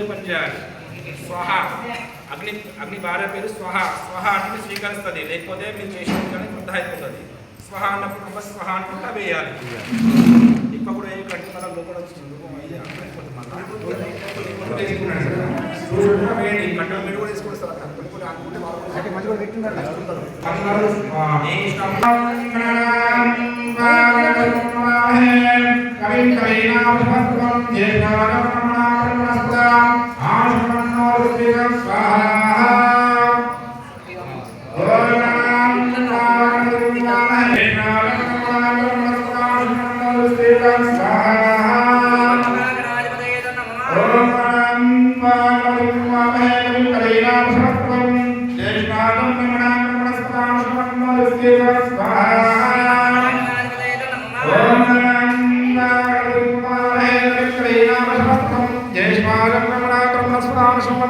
చేయాలి స్వహ. అగ్ని అగ్ని భార్య పేరు స్వహ. స్వహ అంటే స్వీకరిస్తుంది. లేకపోతే మీరు చేసిన కానీ వృద్ధ అయిపోతుంది. స్వహ అన్నప్పుడు నమ్మ స్వహ అనుకుంటా వేయాలి. ఇప్పుడు ఏ కంటి మన లోపల వచ్చింది. మీరు కూడా అనుకుంటే వాళ్ళు ఇష్టం. కవిం కవీనాభస్వం Abraham,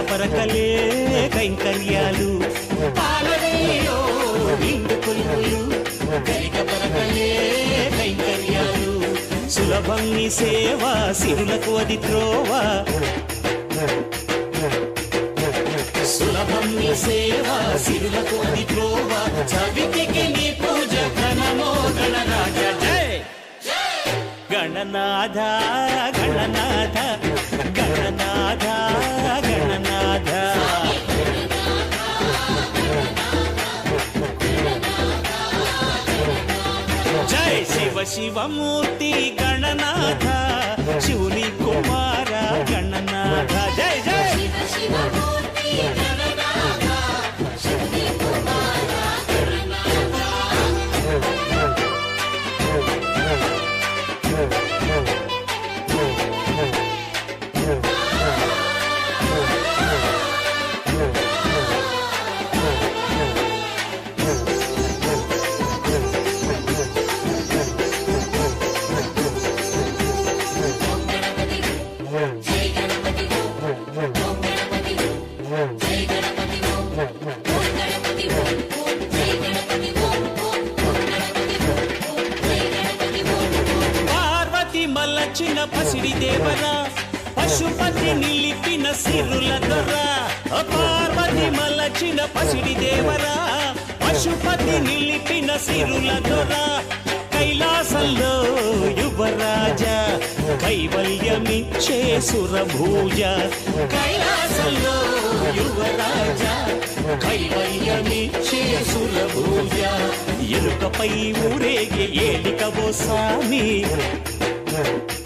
పరకలే కైంకర్యాలు. పాలవెల్లిలో నిండు కొలువులు గరిక పరకలే కైంకర్యాలు. సులభం నీ సేవ సిరులకు అది త్రోవ. సులభం నీ సేవ సిరులకు అది త్రోవ. చవితికి నీ పూజ ఘనమో గణరాజ. గణనాథ గణనాథ శివమూర్తి గణనాథ శివుని కుమార గణనాథ జయ జయ శివ శివ మల్లచిన పసిడి దేవరా పశుపతి నిలిపిన సిరుల దొర. పార్వతి మలచిన పసిడి దేవరా పశుపతి నిలిపిన సిరుల దొర. కైలాసంలో యువరాజ కైవల్యమిచ్చే సురభూజ. కైలాసంలో యువరాజ కైవల్యమిచ్చే సురభూజ. ఎలుకపై ఊరేగే ఏలికవో స్వామి. అరరరరర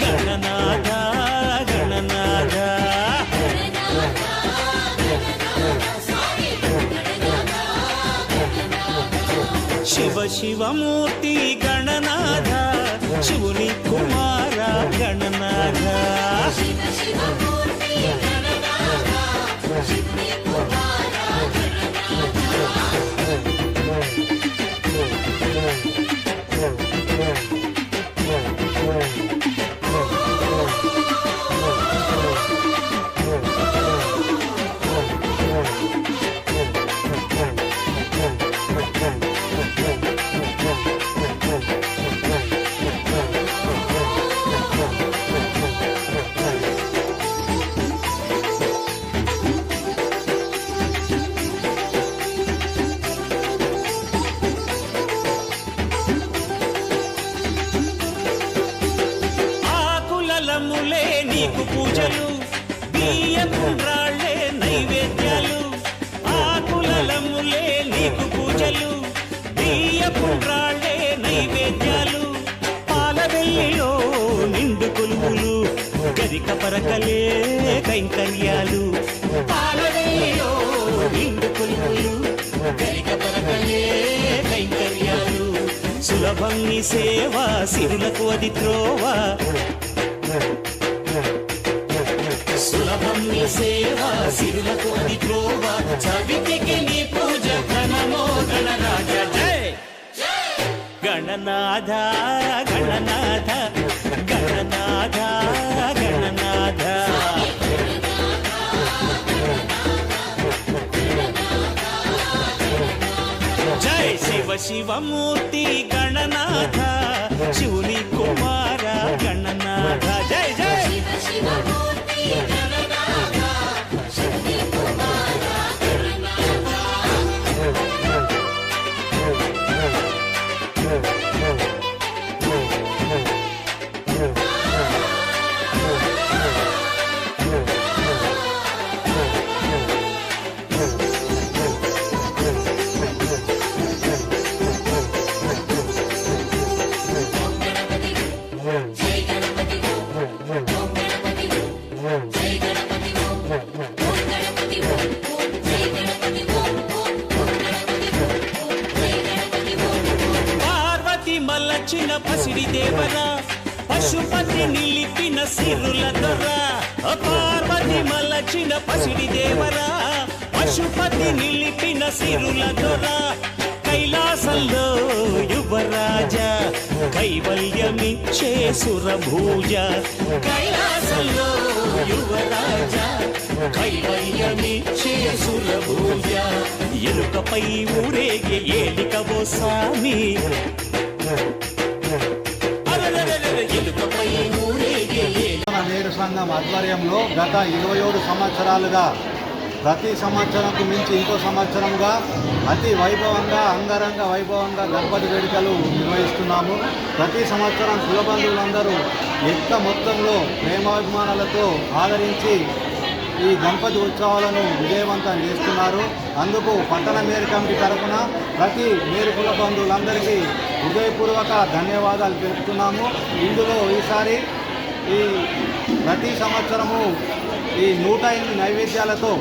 గణనాథ గణనాథ. శివ శివమూర్తి గణనాథ శివుని పాలవెల్లిలో నిండు కొలువులు గరిక పరకలే కైంకర్యాలు. పాలవెల్లిలో నిండు కొలువులు గరిక పరకలే కైంకర్యాలు. సులభం నీ సేవ సిరులకు అది త్రోవ. సులభం నీ సేవ సిరులకు అది త్రోవ. చవితికి నీ పూజ ఘనమో గణరాజ గణనాథ గణనాథ గణనాథ గణనాథ. జై శివ శివమూర్తి గణనాథ. నిలిపిన సిరుల దొర పార్వతి మల్లచిన పసిడి దేవరా పశుపతి నిలిపిన సిరుల దొర కైలాసంలో యువరాజ కైవల్యమిచ్చే సురభూజ కైలాసంలో యువరాజ కైవల్యమిచ్చే సురభూజ. ఎలుకపై ఊరేగే ఏలికవో స్వామి. ఎలుకపై సంఘం ఆధ్వర్యంలో గత ఇరవై ఏడు సంవత్సరాలుగా ప్రతి సంవత్సరంకు మించి ఇంకో సంవత్సరంగా అతి వైభవంగా అంగరంగ వైభవంగా గణపతి వేడుకలు నిర్వహిస్తున్నాము. ప్రతి సంవత్సరం కులబంధువులందరూ ఎంత మొత్తంలో ప్రేమాభిమానాలతో ఆదరించి ఈ గణపతి ఉత్సవాలను విజయవంతం చేస్తున్నారు. అందుకు పట్టణ మేరు కమిటీ తరఫున ప్రతి మేరు కుల బంధువులందరికీ హృదయపూర్వక ధన్యవాదాలు తెలుపుతున్నాము. ఇందులో ఈసారి ఈ ప్రతి సంవత్సరము ఈ నూట ఎనిమిది నైవేద్యాలతో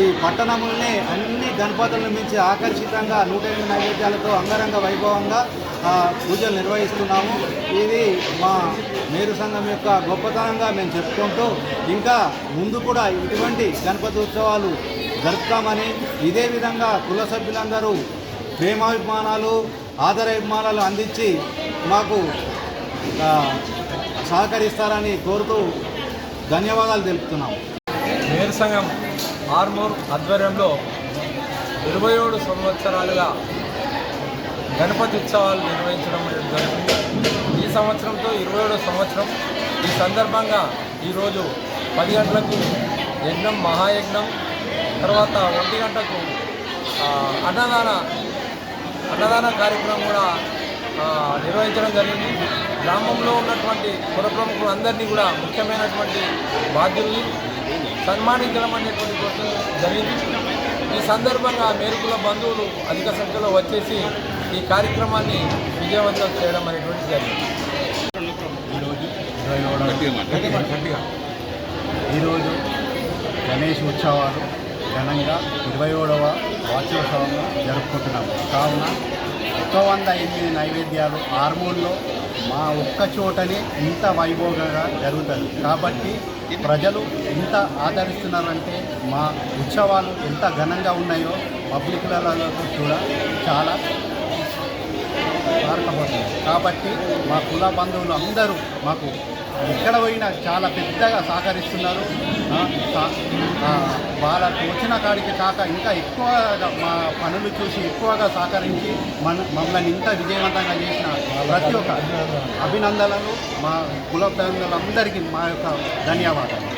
ఈ పట్టణములనే అన్ని గణపతులను మించి ఆకర్షితంగా నూట ఎనిమిది నైవేద్యాలతో అంగరంగ వైభవంగా పూజలు నిర్వహిస్తున్నాము. ఇది మా మేరు సంఘం యొక్క గొప్పతనంగా మేము చెప్పుకుంటూ ఇంకా ముందు కూడా ఇటువంటి గణపతి ఉత్సవాలు జరుపుతామని ఇదే విధంగా కుల సభ్యులందరూ ప్రేమాభిమానాలు ఆదరాభిమానాలు అందించి మాకు సహకరిస్తారని కోరుతూ ధన్యవాదాలు తెలుపుతున్నాము. మేరు సంఘం ఆర్మూర్ ఆధ్వర్యంలో ఇరవై ఏడు సంవత్సరాలుగా గణపతి ఉత్సవాలు నిర్వహించడం జరిగింది. ఈ సంవత్సరంతో ఇరవై ఏడో సంవత్సరం. ఈ సందర్భంగా ఈరోజు పది గంటలకు యజ్ఞం మహాయజ్ఞం తర్వాత ఒంటి గంటకు అన్నదాన అన్నదాన కార్యక్రమం కూడా నిర్వహించడం జరిగింది. గ్రామంలో ఉన్నటువంటి పుర ప్రముఖులందరినీ కూడా ముఖ్యమైనటువంటి బాధ్యుల్ని సన్మానించడం అనేటువంటి కోసం జరిగింది. ఈ సందర్భంగా మేరుకుల బంధువులు అధిక సంఖ్యలో వచ్చేసి ఈ కార్యక్రమాన్ని విజయవంతం చేయడం అనేటువంటి జరిగింది. ఈరోజు ఇరవై ఏడవ ఈరోజు గణేష్ ఉత్సవాలు ఘనంగా ఇరవై ఏడవ వార్షికోత్సవంగా జరుపుకుంటున్నాము. కావున ఒక వంద ఎనిమిది నైవేద్యాలు హార్మోన్లో మా ఒక్క చోటనే ఇంత వైభోగంగా జరుగుతుంది. కాబట్టి ప్రజలు ఎంత ఆదరిస్తున్నారంటే మా ఉత్సవాలు ఎంత ఘనంగా ఉన్నాయో పబ్లిక్లలో కూడా చాలా కారణమవుతుంది కాబట్టి మా కుల బంధువులు అందరూ మాకు ఎక్కడ పోయినా చాలా పెద్దగా సహకరిస్తున్నారు. వాళ్ళకు వచ్చిన కాడికి కాక ఇంకా ఎక్కువగా మా పనులు చూసి ఎక్కువగా సహకరించి మన మమ్మల్ని ఇంత విజయవంతంగా చేసిన ప్రతి ఒక్క అభినందనలు మా కుల అందరికీ మా యొక్క ధన్యవాదాలు.